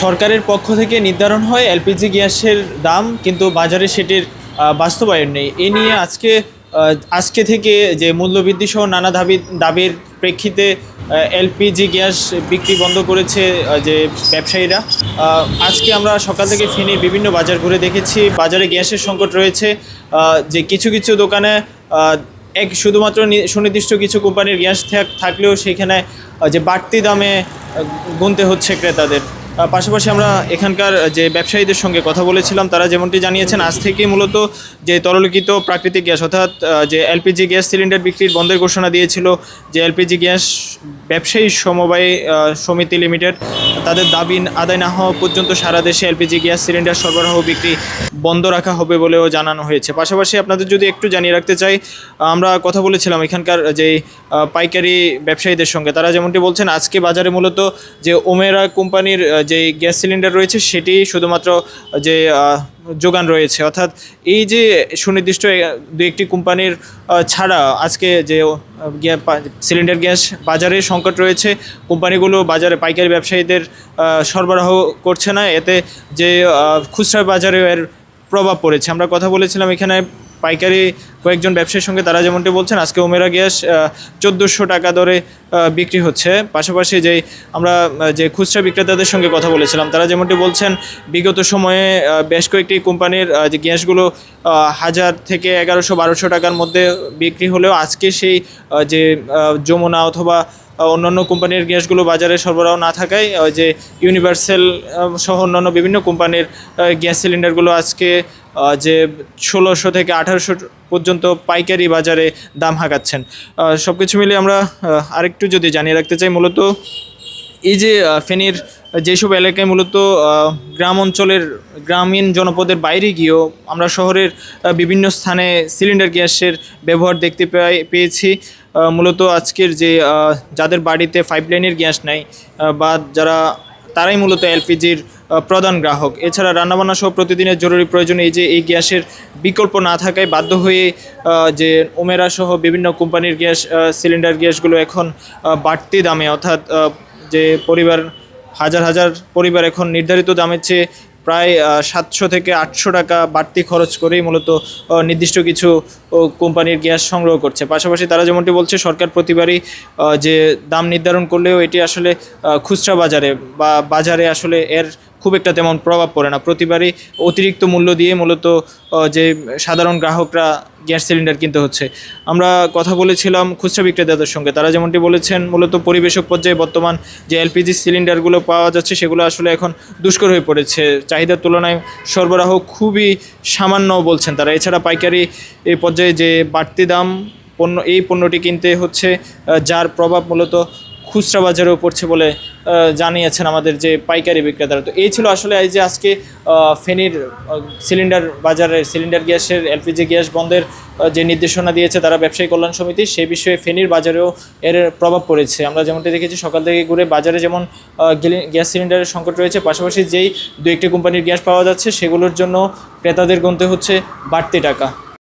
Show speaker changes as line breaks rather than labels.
সরকারের পক্ষ থেকে নির্ধারণ হয় এলপিজি গ্যাসের দাম, কিন্তু বাজারে সেটির বাস্তবায়ন নেই। এ নিয়ে আজকে আজকে থেকে যে মূল্যবৃদ্ধি সহ নানা দাবি, দাবির প্রেক্ষিতে এলপিজি গ্যাস বিক্রি বন্ধ করেছে যে ব্যবসায়ীরা। আজকে আমরা সকাল থেকে ফেনীর বিভিন্ন বাজার ঘুরে দেখেছি। বাজারে গ্যাসের সংকট রয়েছে। যে কিছু কিছু দোকানে এক, শুধুমাত্র সুনির্দিষ্ট কিছু কোম্পানির গ্যাস থাক- থাকলেও সেখানে যে বাড়তি দামে গুনতে হচ্ছে ক্রেতাদের। পাশাপাশি আমরা এখানকার যে ব্যবসায়ীদের সঙ্গে কথা বলেছিলাম, তারা যেমনটি জানিয়েছেন, আজ থেকে মূলত যে তরলীকৃত প্রাকৃতিক গ্যাস, অর্থাৎ যে এলপিজি গ্যাস সিলিন্ডার বিক্রির বন্ধের ঘোষণা দিয়েছিল, যে এলপিজি গ্যাস ব্যবসায়ী সমবায় সমিতি লিমিটেড, তাদের দাবি আদায় না হওয়া পর্যন্ত সারা দেশে এলপিজি গ্যাস সিলিন্ডার সরবরাহ বিক্রি বন্ধ রাখা হবে বলেও জানানো হয়েছে। পাশাপাশি আপনাদের যদি একটু জানিয়ে রাখতে চাই, আমরা কথা বলেছিলাম এখানকার যে পাইকারি ব্যবসায়ীদের সঙ্গে। তারা যেমনটি বলছেন, আজকে বাজারে মূলত যে ওমেরা কোম্পানির যে গ্যাস সিলিন্ডার রয়েছে, সেটি শুধুমাত্র যে যোগান রয়েছে। অর্থাৎ এই যে সুনির্দিষ্ট দু একটি কোম্পানির ছাড়া আজকে যে সিলিন্ডার গ্যাস বাজারে সংকট রয়েছে, কোম্পানিগুলো বাজারে পাইকারি ব্যবসায়ীদের সরবরাহ করছে না, এতে যে খুচরা বাজারে এর প্রভাব পড়েছে। আমরা কথা বলেছিলাম এখানে পাইকারি কয়েকজন ব্যবসায়ীর সঙ্গে, তারা যেমনটি বলছেন, আজকে ওমেরা গ্যাস চোদ্দোশো টাকা দরে বিক্রি হচ্ছে। পাশাপাশি যে আমরা যে খুচরা বিক্রেতাদের সঙ্গে কথা বলেছিলাম, তারা যেমনটি বলছেন, বিগত সময়ে বেশ কয়েকটি কোম্পানির যে গ্যাসগুলো হাজার থেকে এগারোশো বারোশো টাকার মধ্যে বিক্রি হলেও, আজকে সেই যে যমুনা অথবা অন্যান্য কোম্পানির গ্যাসগুলো বাজারে সরবরাহ না থাকায় যে ইউনিভার্সেল সহ অন্যান্য বিভিন্ন কোম্পানির গ্যাস সিলিন্ডারগুলো আজকে যে ষোলোশো থেকে আঠারোশো পর্যন্ত পাইকারি বাজারে দাম হাঁকাচ্ছেন। সব কিছু মিলে আমরা আরেকটু যদি জানিয়ে রাখতে চাই, মূলত এই যে ফেনীর যেসব এলাকায় মূলত গ্রাম অঞ্চলের গ্রামীণ জনপদের বাইরে গিয়েও আমরা শহরের বিভিন্ন স্থানে সিলিন্ডার গ্যাসের ব্যবহার দেখতে পাই, পেয়েছি। মূলত আজকের যে যাদের বাড়িতে পাইপ লাইনের গ্যাস নেই বা যারা, তারাই মূলত এলপিজির প্রধান গ্রাহক। এছাড়া রান্নাবান্না সহ প্রতিদিনের জরুরি প্রয়োজনে এই যে, এই গ্যাসের বিকল্প না থাকায় বাধ্য হয়ে যে ওমেরা সহ বিভিন্ন কোম্পানির গ্যাস সিলিন্ডার গ্যাসগুলো এখন বাড়তি দামে, অর্থাৎ যে পরিবার হাজার হাজার পরিবার এখন নির্ধারিত দামের চেয়ে প্রায় সাতশো থেকে আটশো টাকা বাড়তি খরচ করেই মূলত নির্দিষ্ট কিছু কোম্পানির গ্যাস সংগ্রহ করছে। পাশাপাশি তারা যেমনটি বলছে, সরকার প্রতিবারই যে দাম নির্ধারণ করলেও এটি আসলে খুচরা বাজারে বা বাজারে আসলে এর খুব একটা তেমন প্রভাব পড়ে না। প্রতিবারই অতিরিক্ত মূল্য দিয়ে মূলত যে সাধারণ গ্রাহকরা গ্যাস সিলিন্ডার কিনতে হচ্ছে। আমরা কথা বলেছিলাম খুচরা বিক্রেতাদের সঙ্গে। তারা যেমনটি বলেছেন, মূলত পরিবেশক পর্যায়ে বর্তমান যে এলপিজি সিলিন্ডারগুলো পাওয়া যাচ্ছে, সেগুলো আসলে এখন দুষ্কর হয়ে পড়েছে। চাহিদার তুলনায় সরবরাহ খুবই সামান্য বলছেন তারা। এছাড়া পাইকারি এই পর্যায়ে যে বাড়তি দাম, পণ্য, এই পণ্যটি কিনতে হচ্ছে যার প্রভাব মূলত খুচরা বাজারেও পড়ছে বলে জানিয়েছেন আমাদের যে পাইকারি বিক্রেতারা। তো এই ছিল আসলে এই যে আজকে ফেনীর সিলিন্ডার বাজারে সিলিন্ডার গ্যাসের, এলপিজি গ্যাস বন্ধের যে নির্দেশনা দিয়েছে তারা ব্যবসায়ী কল্যাণ সমিতি, সেই বিষয়ে ফেনীর বাজারেও এর প্রভাব পড়েছে। আমরা যেমনটি দেখেছি, সকাল থেকে ঘুরে বাজারে যেমন গ্যাস সিলিন্ডারের সংকট রয়েছে, পাশাপাশি যেই দু একটি কোম্পানির গ্যাস পাওয়া যাচ্ছে, সেগুলোর জন্য ক্রেতাদের গুনতে হচ্ছে বাড়তি টাকা।